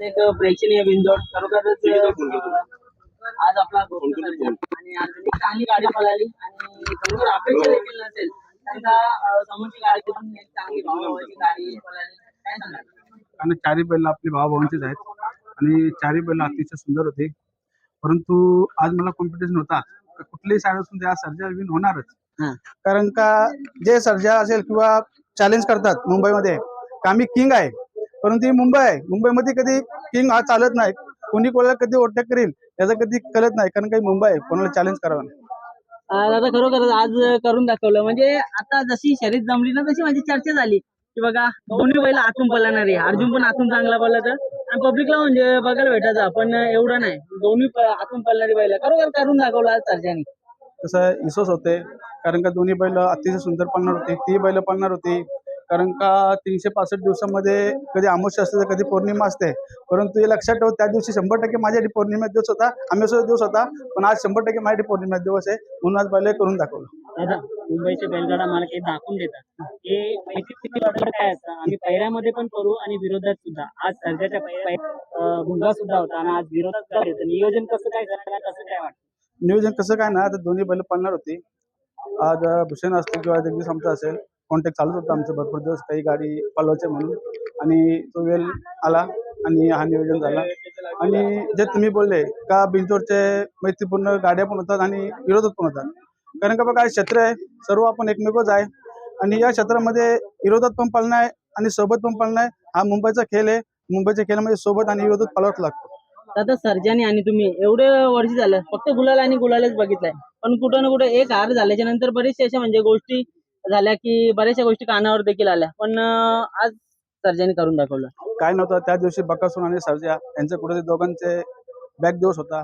एक प्रेक्षणीय बिंदू खरोखरच आज आपला सर्जा आणि चांगली गाडी पळाली आणि समोर अपेक्षा देखील नसेल त्यांचा अं, समोरची गाडी पण एक चांगली भावाभावाची गाडी पळाली. काय सांगाल? आणि चारी बैल आपली भावाभावांचीच आहेत आणि चारी बैल अतिशय सुंदर होते. परंतु आज मला कॉम्पिटिशन होता. तर कुठलीही साईड असून त्या सर्जा विन होणारच. हा. कारण का जे सर्जा असेल किंवा चॅलेंज करतात मुंबईमध्ये का आम्ही किंग आहे. परंतु ही मुंबई आहे. मुंबईमध्ये कधी किंग हा चालत नाही. कोणी कोणाला कधी ओटॅक करेल याचं कधी कळत नाही. कारण काही मुंबई आहे कोणाला चॅलेंज करावं नाही. दादा खरोखरच आज करून दाखवलं. म्हणजे आता जशी शरीर जमली ना तशी माझी चर्चा झाली. की बघा दोन्ही बैल आतून पळणार आहे. अर्जुन पण आतून चांगला पळला तर. आणि पब्लिकला म्हणजे बघायला भेटायचं. पण एवढं नाही. दोन्ही आतून पळणारी बैल. खरोखर करून दाखवलं आज सर्जानी कसं इसोस होते. कारण का दोन्ही बैल अतिशय सुंदर पळणार होती. ती बैल पळणार होती. कारण का तीनशे पासष्ट दिवसामध्ये कधी अमावस्या असते तर कधी पौर्णिमा असते. परंतु हे लक्षात ठेव त्या दिवशी शंभर टक्के माझ्यासाठी पौर्णिमा दिवस होता अमावस्या दिवस होता पण आज शंभर टक्के माझ्यासाठी पौर्णिमा दिवस आहे म्हणून आज बैल करून दाखवलं. दादा मुंबईचे बैलगाडा मला काही दाखवून देतात. हे वैशिष्ट्य ऑर्डर काय असतं? आम्ही पहिऱ्यामध्ये पण करू आणि विरोधात सुद्धा. आज सर्जाच्या पहिल्या भुंगा सुद्धा होता आणि आज विरोधात काय होतं. नियोजन कसं काय झालं? कसं काय वाटतं? नियोजन कसं काय ना आता दोन्ही बैल पळणार होती. आज भूषण असतील किंवा जगदीश आमचा असेल कॉन्टॅक्ट चालूच होता आमचं. भरपूर दिवस काही गाडी पलवायचे म्हणून. आणि तो वेळ आला आणि हा नियोजन झाला. आणि जे तुम्ही बोलले का बिंचोरचे मैत्रीपूर्ण गाड्या पण होतात आणि विरोधात पण होतात. कारण का बघा क्षेत्र आहे. सर्व आपण एकमेकच आहे. आणि या क्षेत्रामध्ये विरोधात पण पळणं आहे आणि सोबत पण पळणं आहे. हा मुंबईचा खेळ आहे. मुंबईच्या खेळामध्ये सोबत आणि विरोधात पालवाच लागतो. दादा सर्जानी आणि तुम्ही एवढे वर्ष झालं. फक्त गुलाल आणि गुलालच बघितलंय. पण कुठं ना कुठं एक हार झाल्याच्यानंतर बरेचसे अशा म्हणजे गोष्टी झाल्या की बऱ्याचशा गोष्टी कानावर देखील आल्या. पण आज सर्जानी करून दाखवलं. काय नव्हतं त्या दिवशी बकासूर आणि सर्जा यांचं कुठे दोघांचे बॅक दिवस होता.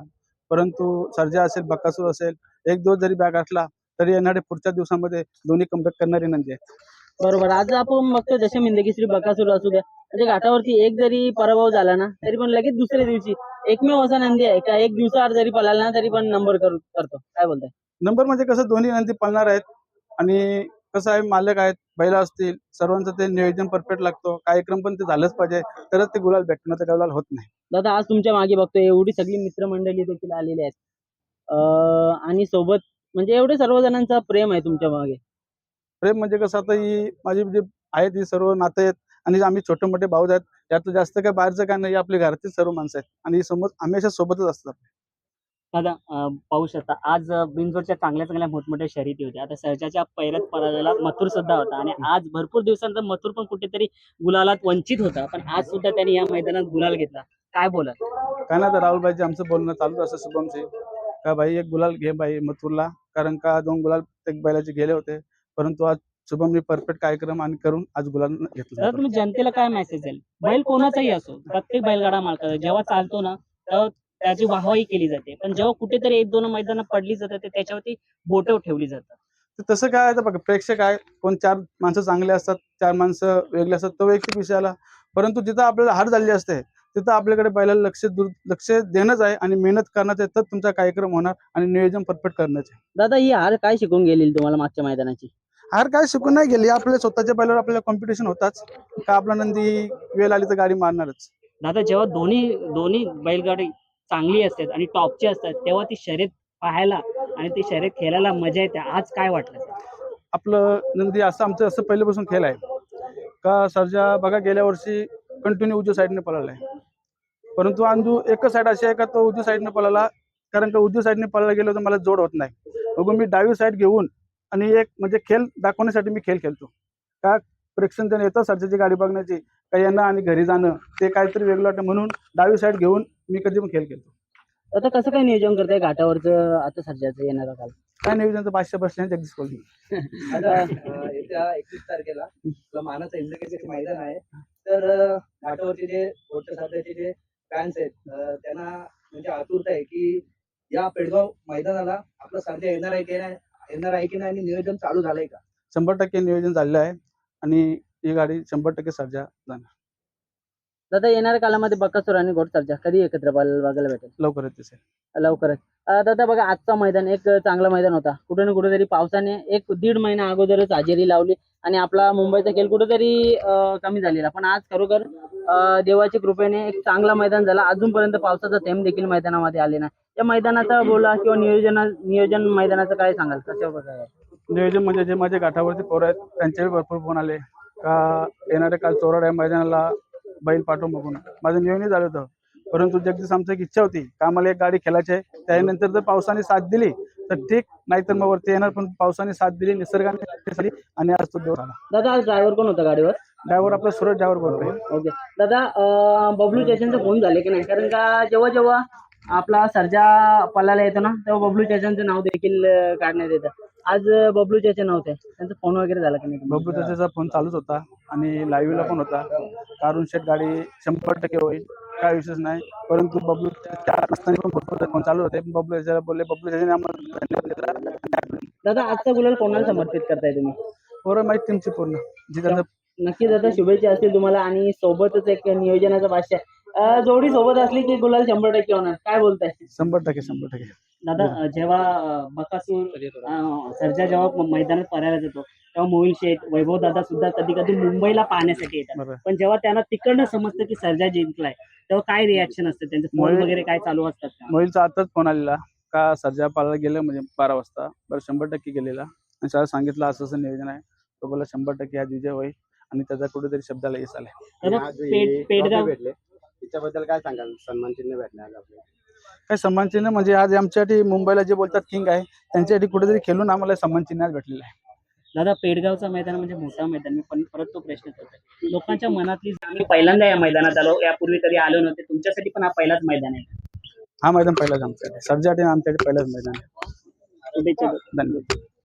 परंतु सर्जा असेल बकासूर असेल एक दिवस जरी बॅग असला तरी येणाऱ्या पुढच्या दिवसामध्ये दोन्ही कमबॅक करणारे नंदी आहेत बरोबर. आज आपण बघतो जसे म्हणले की श्री बकासूर असू द्या. म्हणजे घाटावरती एक जरी पराभव झाला ना तरी पण लगेच दुसऱ्या दिवशी एकमेव असा नंदी आहे का? एक दिवसाआड जरी पळाला ना तरी पण नंबर करू करतो. काय बोलताय? नंबर म्हणजे कसं दोन्ही नंदी पळणार आहेत आणि कसं आहे मालक आहेत बैला असतील सर्वांचं ते नियोजन परफेक्ट लागतो कार्यक्रम पण ते झालंच पाहिजे तरच ते गुलाल भेटणं तर गुलाल होत नाही. दादा आज तुमच्या मागे बघतोय एवढी सगळी मित्रमंडळी देखील आलेली आहेत. अं, आणि सोबत म्हणजे एवढे सर्व जणांचा प्रेम आहे तुमच्या मागे. प्रेम म्हणजे कसं आता ही माझी जी आहेत ही सर्व नाते आहेत आणि आम्ही छोटे मोठे भाऊ आहेत त्यात जास्त काय बाहेरचं काय नाही आपली घरातील सर्व माणसं आहेत. आणि ही समोर हमेशा सोबतच असतात. दादा पाहू शकता आज बिनजोडच्या चांगल्या चांगल्या मोठमोठ्या शर्यती होत्या. आता सर्जाच्या पैऱ्यात पळालेला मथुर सुद्धा होता. आणि आज भरपूर दिवसांचा मथुर पण कुठेतरी गुलालात वंचित होता. पण आज सुद्धा त्यांनी या मैदानात गुलाल घेतला. काय बोला काय ना तर राहुलबाईजी आमचं बोलणं चालू असं शुभमचे का भाई एक गुलाल घे बाई मथुरला. कारण का दोन गुलाल एक बैलाचे गेले होते. परंतु आज शुभमने परफेक्ट कार्यक्रम आणि करून आज गुलाल घेतला तुम्ही जनतेला काय मेसेज द्याल बैल कोणाचाही असो. प्रत्येक बैलगाडा मालका जेव्हा चालतो ना तेव्हा त्याची वाहवाही केली जाते. पण जेव्हा कुठेतरी एक दोन मैदानात पडली जातात ते त्याच्यावरती बोटं ठेवली जातात. तर तसं काय आहे? तर बघा प्रेक्षक आहे कोण चार माणसं चांगले असतात चार माणसं वेगळे असतात तो वैयक्तिक विषय आला परंतु जिथं आपल्याला हार झाली असते तिथं आपल्याकडे बैलाला लक्ष लक्ष देणंच आहे आणि मेहनत करण्याचं आहे तर तुमचा कार्यक्रम होणार आणि नियोजन परफेक्ट करण्याचे दादा ही हार काय शिकून गेली तुम्हाला मागच्या मैदानाची? हार काय शिकून नाही गेली. आपल्या स्वतःच्या बैलावर आपल्याला कॉम्पिटिशन होताच. का आपला नंदी वेळ आली तर गाडी मारणारच. दादा जेव्हा दोन्ही दोन्ही बैलगाडी चांगली असतात आणि टॉपची असतात तेव्हा ती शर्यत पाहायला आणि ती शर्यत खेळायला मजा येते. आज काय वाटलं आपलं नंदी असं आमचं असं पहिल्यापासून खेळ आहे. का सरजा बघा गेल्या वर्षी कंटिन्यू उजव्या साईडने पळाला आहे परंतु अंजू एकच साईड अशी आहे का तो उजव्या साईडने पळाला? कारण का उजव्या साईडने पळायला गेलो तर मला जोड होत नाही. बघून मी डावी साईड घेऊन आणि एक म्हणजे खेळ दाखवण्यासाठी मी खेळ खेळतो. का प्रेक्षण जण येतं सरजाची गाडी बघण्याची? का येणं आणि घरी जाणं ते काहीतरी वेगळं वाटतं. म्हणून डावी साईड घेऊन मी कधी पण खेळ खेळतो. आता कसं काय नियोजन करताय घाटावरचं? आता सध्याचं येणारा काल. काय नियोजनचं पाचशे बसल्या जगदीश कोहली आता अं, येत्या एकवीस तारखेला आपलं मानाचं मैदान आहे. तर घाटावरचे जे मोठ्या सध्याचे जे फॅन्स आहेत अं, त्यांना म्हणजे आतुरता आहे की या पेडगाव मैदानाला आपलं सध्या येणार आहे की नाही येणार आहे की नाही आणि नियोजन चालू झालंय का? शंभर टक्के नियोजन झालेलं आहे. आणि ही गाडी शंभर टक्के सर्जा जाणार. दादा येणाऱ्या काळामध्ये बकासूर आणि घोडसरच्या कधी एकत्र बघायला बघायला भेटेल? लवकरच दिसेल लवकरच. अं, दादा बघा आजचा मैदान एक चांगला मैदान होता. कुठे ना कुठेतरी पावसाने एक दीड महिना अगोदरच हजेरी लावली आणि आपला मुंबईचा खेळ कुठेतरी अं, कमी झालेला. पण आज खरोखर अं, देवाच्या कृपेने एक चांगला मैदान झाला. अजूनपर्यंत पावसाचा थेंब देखील मैदानामध्ये आले नाही. या मैदानाचा बोला किंवा नियोजन नियोजन मैदानाचं काय सांगाल? कशा प्रकारे नियोजन म्हणजे जे माझे घाटावरती पोरं आहेत त्यांचे भरपूर फोन आले. का येणाऱ्या काल चोराड या मैदानाला बैल पाठवून बघून. माझं नियोजन झालं होतं. परंतु जगदीश आमची एक इच्छा होती का आम्हाला एक गाडी खेळायची आहे त्यानंतर जर पावसाने साथ दिली तर ठीक नाहीतर मग वरती येणार पण पावसाने साथ दिली निसर्गाने आणि आज तो आला. दादा आज ड्रायव्हर कोण होता गाडीवर? ड्रायव्हर आपला सुरत ड्रायव्हर बोलतोय. ओके. दादा अं, बबलू चेचनचा फोन झाले की नाही? कारण का जेव्हा जेव्हा आपला सर्जा पलायला येतो ना तेव्हा बबलू चेचनचं नाव देखील अं, काढण्यात येतं. आज बबलू चेचन नव्हते. त्यांचा फोन वगैरे झाला की नाही? बबलू त्याचा फोन चालूच होता आणि लाईव्हला पण होता. कारून शेट गाडी शंभर टक्के होईल काय विशेष नाही. परंतु बबलू चार पण भरपूर फोन चालू होते. बबलू त्याच्याला बोलले बबलू त्याच्याने आम्हाला धन्यवाद दिला दादा आजचा गुलाल कोणाला समर्पित करताय तुम्ही? पोरं माहिती तुमची पूर्ण. जी त्यांचं नक्की दादा शुभेच्छा असतील तुम्हाला आणि सोबतच एक नियोजनाचा भाष्य जोडी सोबत असली की गुलाल शंभर टक्के होणार. काय बोलताय? शंभर टक्के शंभर टक्के. दादा जेव्हा बकासूर सर्जा जेव्हा मैदानात पळायला जातो तेव्हा मोहिल शेठ वैभव दादा सुद्धा कधी कधी मुंबईला पाहण्यासाठी येतात. पण जेव्हा त्यांना तिकडनं समजतं की सर्जा जिंकलाय तेव्हा काय रिॲक्शन असतं त्यांचं फोन मोहिल- वगैरे काय चालू असतात? मोहिलचा आताच फोन आलेला का सर्जा पाला गेलं म्हणजे बारा वाजता? बरं शंभर टक्के गेलेला. आणि त्याला सांगितलं असं असं नियोजन आहे. तो बोला शंभर टक्के आज विजय होईल. आणि त्याचा कुठेतरी शब्दाला यश आलाय. त्याच्याबद्दल काय सांगाल सन्मान चिन्ह भेटले. आज आपल्याला? काय सन्मान चिन्ह म्हणजे आज आमच्यासाठी मुंबईला जे बोलतात किंग आहे त्यांच्यासाठी कुठेतरी खेळून आम्हाला सन्मान चिन्ह आज भेटलेलं आहे. दादा पेडगावचा मैदान म्हणजे मोठा मैदान. मी पण परत तो प्रश्न करतोय. लोकांच्या मनातली आम्ही पहिल्यांदा या मैदानात आलो. यापूर्वी कधी आलो नव्हते. तुमच्यासाठी पण हा पहिलाच मैदान आहे. हा मैदान पहिलाच आमच्यासाठी. सर्जासाठी आमच्यासाठी पहिलाच मैदान आहे. धन्यवाद.